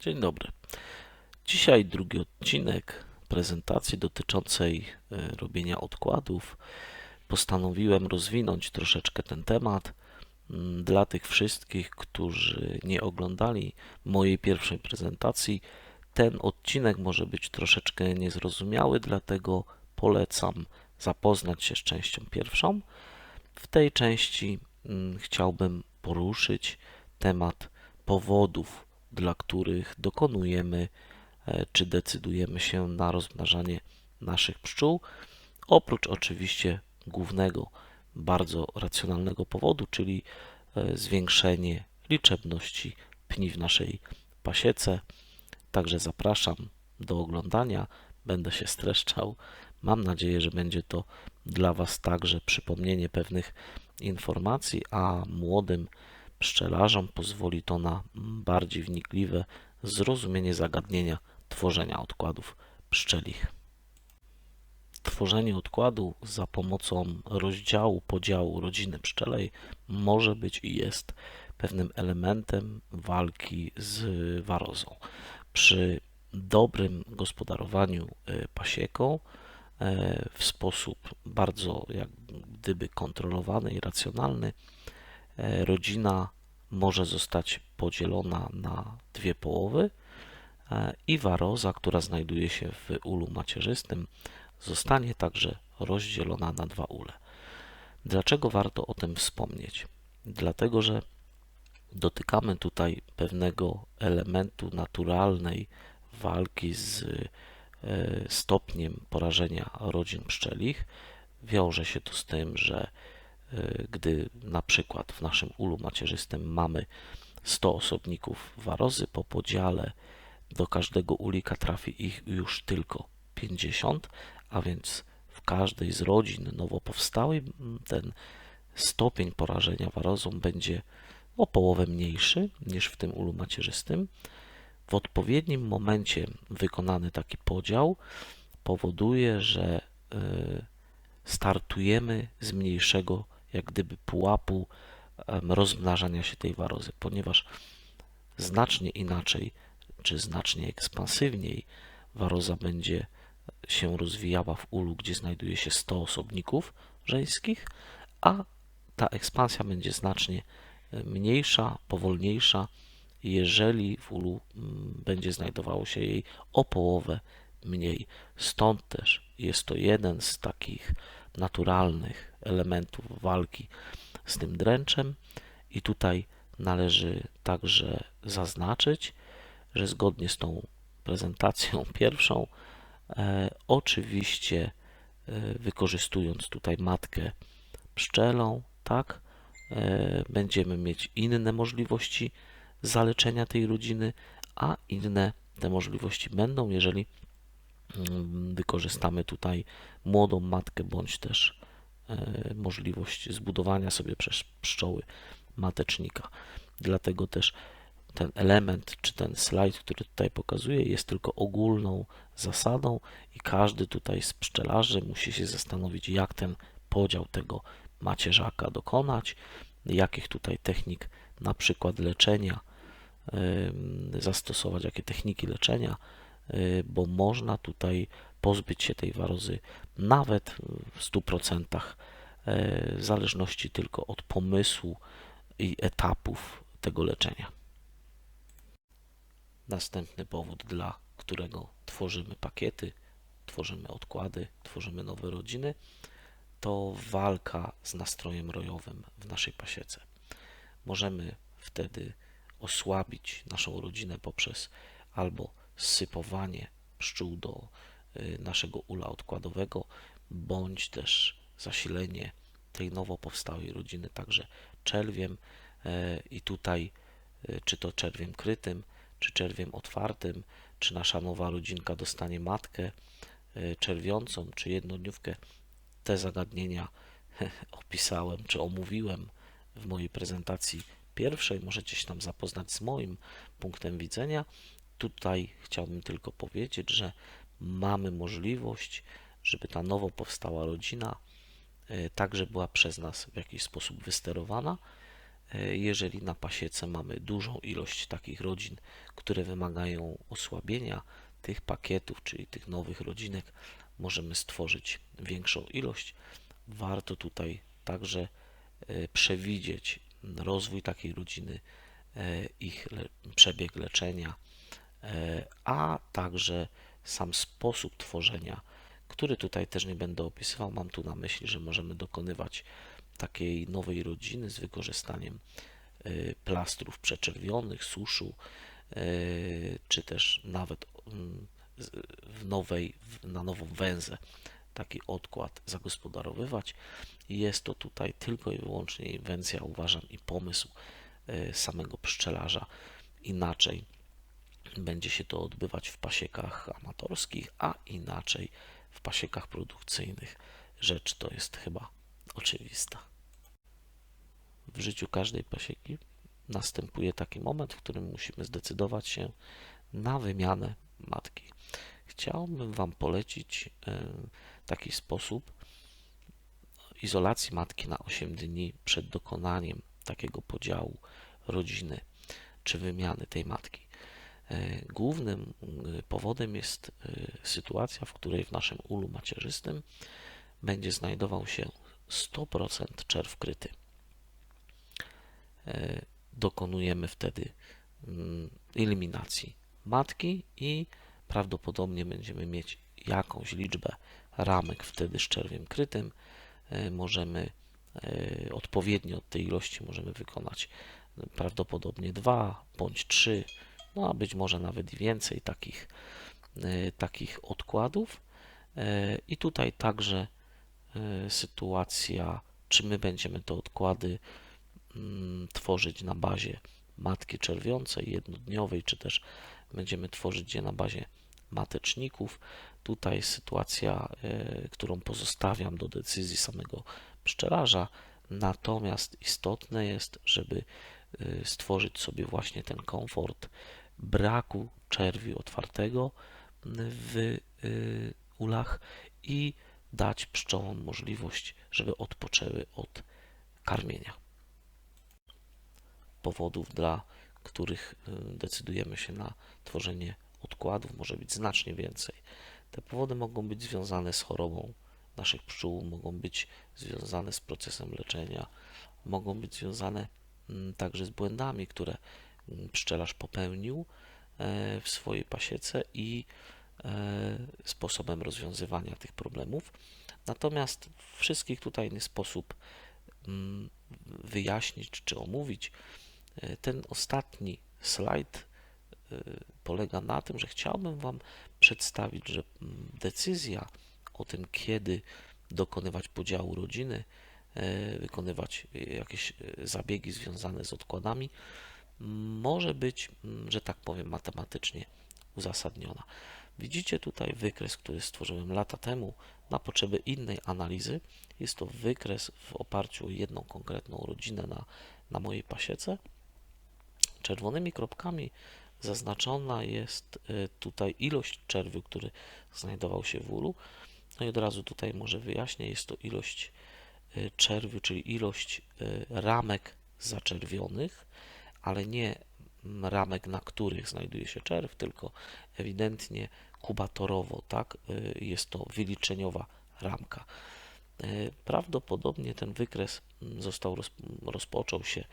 Dzień dobry. Dzisiaj drugi odcinek prezentacji dotyczącej e, robienia odkładów. Postanowiłem rozwinąć troszeczkę ten temat mm, dla tych wszystkich, którzy nie oglądali mojej pierwszej prezentacji. Ten odcinek może być troszeczkę niezrozumiały, dlatego polecam zapoznać się z częścią pierwszą. W tej części mm, chciałbym poruszyć temat powodów, dla których dokonujemy e, czy decydujemy się na rozmnażanie naszych pszczół, oprócz oczywiście głównego, bardzo racjonalnego powodu, czyli e, zwiększenie liczebności pni w naszej pasiece. Także zapraszam do oglądania. Będę się streszczał. Mam nadzieję, że będzie to dla Was także przypomnienie pewnych informacji, a młodym pszczelarzom pozwoli to na bardziej wnikliwe zrozumienie zagadnienia tworzenia odkładów pszczelich. Tworzenie odkładu za pomocą rozdziału, podziału rodziny pszczelej może być i jest pewnym elementem walki z warozą. Przy dobrym gospodarowaniu y, pasieką e, w sposób bardzo jak gdyby kontrolowany i racjonalny e, rodzina może zostać podzielona na dwie połowy e, i waroza, która znajduje się w ulu macierzystym, zostanie także rozdzielona na dwa ule. Dlaczego warto o tym wspomnieć? Dlatego, że dotykamy tutaj pewnego elementu naturalnej walki z e, stopniem porażenia rodzin pszczelich. Wiąże się to z tym, że gdy na przykład w naszym ulu macierzystym mamy 100 osobników warozy, po podziale do każdego ulika trafi ich już tylko 50, a więc w każdej z rodzin nowo powstałej ten stopień porażenia warozą będzie o połowę mniejszy niż w tym ulu macierzystym. W odpowiednim momencie wykonany taki podział powoduje, że y, startujemy z mniejszego, jak gdyby, pułapu rozmnażania się tej warozy, ponieważ znacznie inaczej, czy znacznie ekspansywniej waroza będzie się rozwijała w ulu, gdzie znajduje się 100 osobników żeńskich, a ta ekspansja będzie znacznie e, mniejsza, powolniejsza, jeżeli w ulu będzie znajdowało się jej o połowę mniej. Stąd też jest to jeden z takich naturalnych elementów walki z tym dręczem. I tutaj należy także zaznaczyć, że zgodnie z tą prezentacją pierwszą, e, oczywiście e, wykorzystując tutaj matkę pszczelą, tak, e, będziemy mieć inne możliwości zaleczenia tej rodziny, a inne te możliwości będą, jeżeli mm, wykorzystamy tutaj młodą matkę bądź też możliwość zbudowania sobie przez pszczoły matecznika. Dlatego też ten element czy ten slajd, który tutaj pokazuję, jest tylko ogólną zasadą i każdy tutaj z pszczelarzy musi się zastanowić, jak ten podział tego macierzaka dokonać, jakich tutaj technik, na przykład leczenia, zastosować, jakie techniki leczenia, y, bo można tutaj pozbyć się tej warozy nawet w 100%, e, w zależności tylko od pomysłu i etapów tego leczenia. Następny powód, dla którego tworzymy pakiety, tworzymy odkłady, tworzymy nowe rodziny, to walka z nastrojem rojowym w naszej pasiece. Możemy wtedy osłabić naszą rodzinę poprzez albo zsypowanie pszczół do naszego ula odkładowego, bądź też zasilenie tej nowo powstałej rodziny także czerwiem e, i tutaj y, czy to czerwiem krytym, czy czerwiem otwartym, czy nasza nowa rodzinka dostanie matkę y, czerwiącą, czy jednodniówkę. Te zagadnienia opisałem, czy omówiłem w mojej prezentacji pierwszej. Możecie się tam zapoznać z moim punktem widzenia. Tutaj chciałbym tylko powiedzieć, że mamy możliwość, żeby ta nowo powstała rodzina e, także była przez nas w jakiś sposób wysterowana E, Jeżeli na pasiece mamy dużą ilość takich rodzin, które wymagają osłabienia tych pakietów, czyli tych nowych rodzinek, możemy stworzyć większą ilość. Warto tutaj także e, przewidzieć rozwój takiej rodziny, ich przebieg leczenia, a także sam sposób tworzenia, który tutaj też nie będę opisywał. Mam tu na myśli, że możemy dokonywać takiej nowej rodziny z wykorzystaniem e, plastrów przeczerwionych, suszu, e, czy też nawet mm, w nowej, na nową węzę taki odkład zagospodarowywać. Jest to tutaj tylko i wyłącznie inwencja, uważam, i pomysł e, samego pszczelarza. Inaczej będzie się to odbywać w pasiekach amatorskich, a inaczej w pasiekach produkcyjnych. Rzecz to jest chyba oczywista. W życiu każdej pasieki następuje taki moment, w którym musimy zdecydować się na wymianę matki. Chciałbym Wam polecić e, taki sposób izolacji matki na 8 dni przed dokonaniem takiego podziału rodziny czy wymiany tej matki. E, Głównym e, powodem jest e, sytuacja, w której w naszym ulu macierzystym będzie znajdował się 100% czerw kryty. Dokonujemy wtedy mm, eliminacji matki i prawdopodobnie będziemy mieć jakąś liczbę ramek wtedy z czerwiem krytym. Możemy odpowiednio od tej ilości możemy wykonać prawdopodobnie dwa bądź trzy, no a być może nawet więcej takich, e, takich odkładów. E, I tutaj także e, sytuacja, czy my będziemy te odkłady mm, tworzyć na bazie matki czerwiącej jednodniowej, czy też będziemy tworzyć je na bazie mateczników. Tutaj sytuacja, którą pozostawiam do decyzji samego pszczelarza. Natomiast istotne jest, żeby stworzyć sobie właśnie ten komfort braku czerwiu otwartego w e, ulach i dać pszczołom możliwość, żeby odpoczęły od karmienia. Powodów, dla których y, decydujemy się na tworzenie odkładów, może być znacznie więcej. Te powody mogą być związane z chorobą naszych pszczół, mogą być związane z procesem leczenia, mogą być związane mm, także z błędami, które pszczelarz popełnił e, w swojej pasiece i e, sposobem rozwiązywania tych problemów. Natomiast wszystkich tutaj nie sposób mm, wyjaśnić czy omówić. E, Ten ostatni slajd polega na tym, że chciałbym Wam przedstawić, że mm, decyzja o tym, kiedy dokonywać podziału rodziny, wykonywać jakieś zabiegi związane z odkładami, może być, mm, że tak powiem, matematycznie uzasadniona. Widzicie tutaj wykres, który stworzyłem lata temu na potrzeby innej analizy. Jest to wykres w oparciu o jedną konkretną rodzinę na, na mojej pasiece. Czerwonymi kropkami zaznaczona jest y, tutaj ilość czerwiu, który znajdował się w ulu. No i od razu tutaj może wyjaśnię, jest to ilość y, czerwiu, czyli ilość y, ramek zaczerwionych, ale nie ramek, na których znajduje się czerw, tylko ewidentnie kubatorowo, tak? Y, Jest to wyliczeniowa ramka. Y, Prawdopodobnie ten wykres został roz, rozpoczął się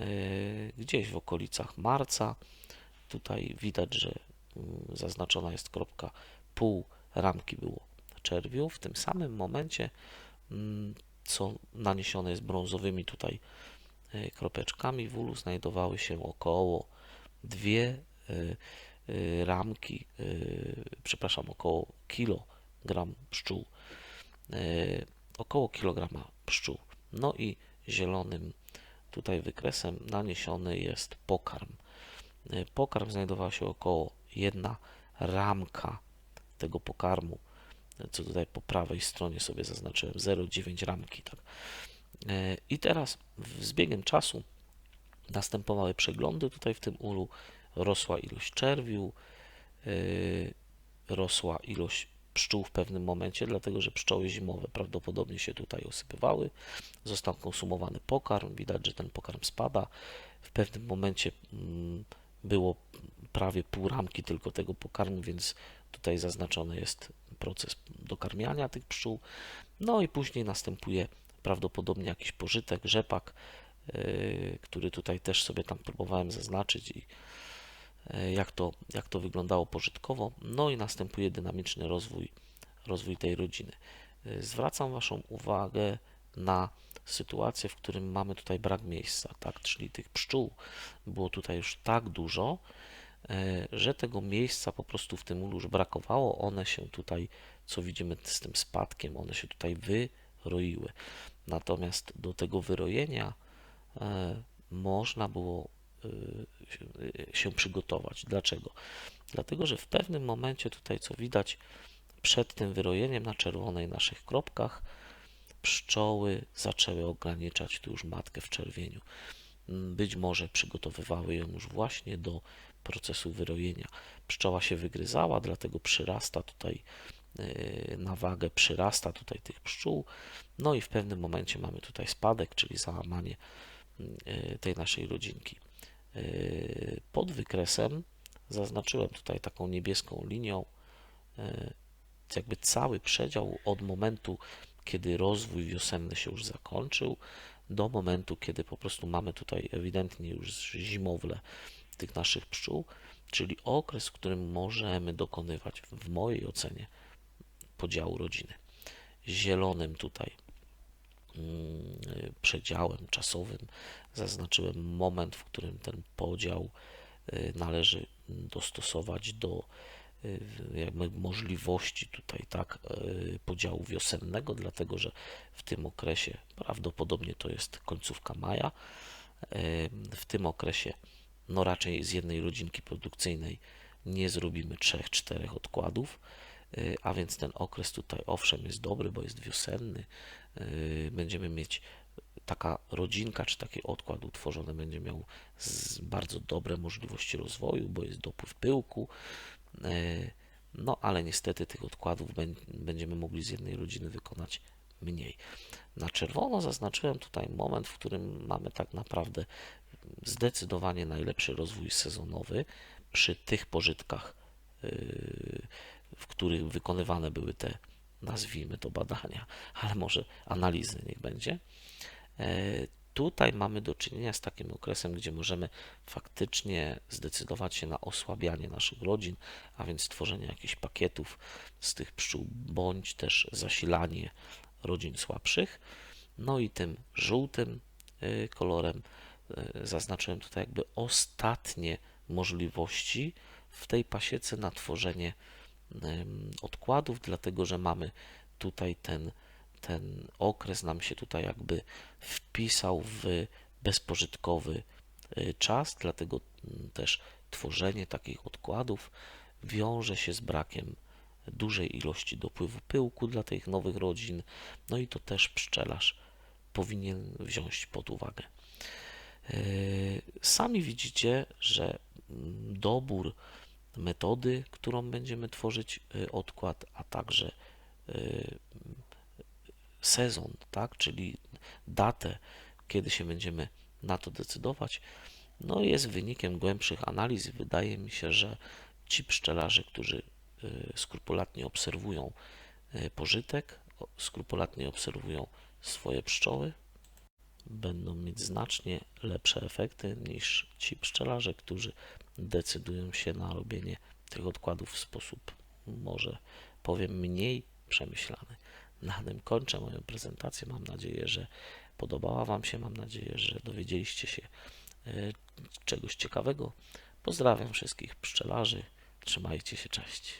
y, gdzieś w okolicach marca. Tutaj widać, że mm, zaznaczona jest kropka pół ramki było czerwiu. W tym samym momencie, mm, co naniesione jest brązowymi tutaj kropeczkami, w znajdowały się około dwie y, y, ramki, przepraszam, około kilogram pszczół, około kilograma pszczół. No i zielonym tutaj wykresem naniesiony jest pokarm. Pokarm znajdowała się około jedna ramka tego pokarmu, co tutaj po prawej stronie sobie zaznaczyłem 0,9 ramki. Tak. Y, I teraz z biegiem czasu następowały przeglądy tutaj w tym ulu, rosła ilość czerwiu, yy, rosła ilość pszczół w pewnym momencie, dlatego że pszczoły zimowe prawdopodobnie się tutaj osypywały. Został konsumowany pokarm, widać, że ten pokarm spada. W pewnym momencie mm, było prawie pół ramki tylko tego pokarmu, więc tutaj zaznaczony jest proces dokarmiania tych pszczół. No i później następuje prawdopodobnie jakiś pożytek, rzepak, yy, który tutaj też sobie tam próbowałem zaznaczyć i yy, jak to, jak to wyglądało pożytkowo. No i następuje dynamiczny rozwój, rozwój tej rodziny. Yy, Zwracam Waszą uwagę na sytuację, w którym mamy tutaj brak miejsca, tak, czyli tych pszczół było tutaj już tak dużo, e, że tego miejsca po prostu w tym ulu już brakowało. One się tutaj, co widzimy z tym spadkiem, one się tutaj wyroiły. Natomiast do tego wyrojenia e, można było e, się- przygotować. Dlaczego? Dlatego, że w pewnym momencie tutaj, co widać przed tym wyrojeniem na czerwonej naszych kropkach, pszczoły zaczęły ograniczać tu już matkę w czerwieniu. Być może przygotowywały ją już właśnie do procesu wyrojenia. Pszczoła się wygryzała, dlatego przyrasta tutaj na wagę, przyrasta tutaj tych pszczół. No i w pewnym momencie mamy tutaj spadek, czyli załamanie yy, tej naszej rodzinki. Yy, Pod wykresem zaznaczyłem tutaj taką niebieską linią jakby cały przedział od momentu, kiedy rozwój wiosenny się już zakończył, do momentu, kiedy po prostu mamy tutaj ewidentnie już zimowle tych naszych pszczół, czyli okres, w którym możemy dokonywać, w mojej ocenie, podziału rodziny. Zielonym tutaj mm, przedziałem czasowym zaznaczyłem moment, w którym ten podział y, należy dostosować do y, jakby możliwości tutaj tak y, podziału wiosennego, dlatego że w tym okresie prawdopodobnie to jest końcówka maja. W tym okresie no raczej z jednej rodzinki produkcyjnej nie zrobimy trzech, czterech odkładów, a więc ten okres tutaj owszem jest dobry, bo jest wiosenny. y, Będziemy mieć taka rodzinka czy taki odkład utworzony będzie miał bardzo dobre możliwości rozwoju, bo jest dopływ pyłku. y, No ale niestety tych odkładów bę- będziemy mogli z jednej rodziny wykonać mniej. Na czerwono zaznaczyłem tutaj moment, w którym mamy tak naprawdę zdecydowanie najlepszy rozwój sezonowy przy tych pożytkach, w których wykonywane były te, nazwijmy to badania, ale może analizy niech będzie. E, Tutaj mamy do czynienia z takim okresem, gdzie możemy faktycznie zdecydować się na osłabianie naszych rodzin, a więc tworzenie jakichś pakietów z tych pszczół, bądź też zasilanie rodzin słabszych. No i tym żółtym y, kolorem y, zaznaczyłem tutaj jakby ostatnie możliwości w tej pasiece na tworzenie odkładów, dlatego że mamy tutaj ten, ten okres nam się tutaj jakby wpisał w bezpożytkowy y, czas, dlatego mm, też tworzenie takich odkładów wiąże się z brakiem dużej ilości dopływu pyłku dla tych nowych rodzin, no i to też pszczelarz powinien wziąć pod uwagę. Yy, Sami widzicie, że mm, dobór metody, którą będziemy tworzyć y, odkład, a także y, sezon, tak, czyli datę, kiedy się będziemy na to decydować, no jest wynikiem głębszych analiz. Wydaje mi się, że ci pszczelarze, którzy y, skrupulatnie obserwują pożytek, skrupulatnie obserwują swoje pszczoły, będą mieć znacznie lepsze efekty niż ci pszczelarze, którzy decydują się na robienie tych odkładów w sposób, może powiem, mniej przemyślany. Na tym kończę moją prezentację. Mam nadzieję, że podobała Wam się. Mam nadzieję, że dowiedzieliście się e, czegoś ciekawego. Pozdrawiam wszystkich pszczelarzy. Trzymajcie się, cześć.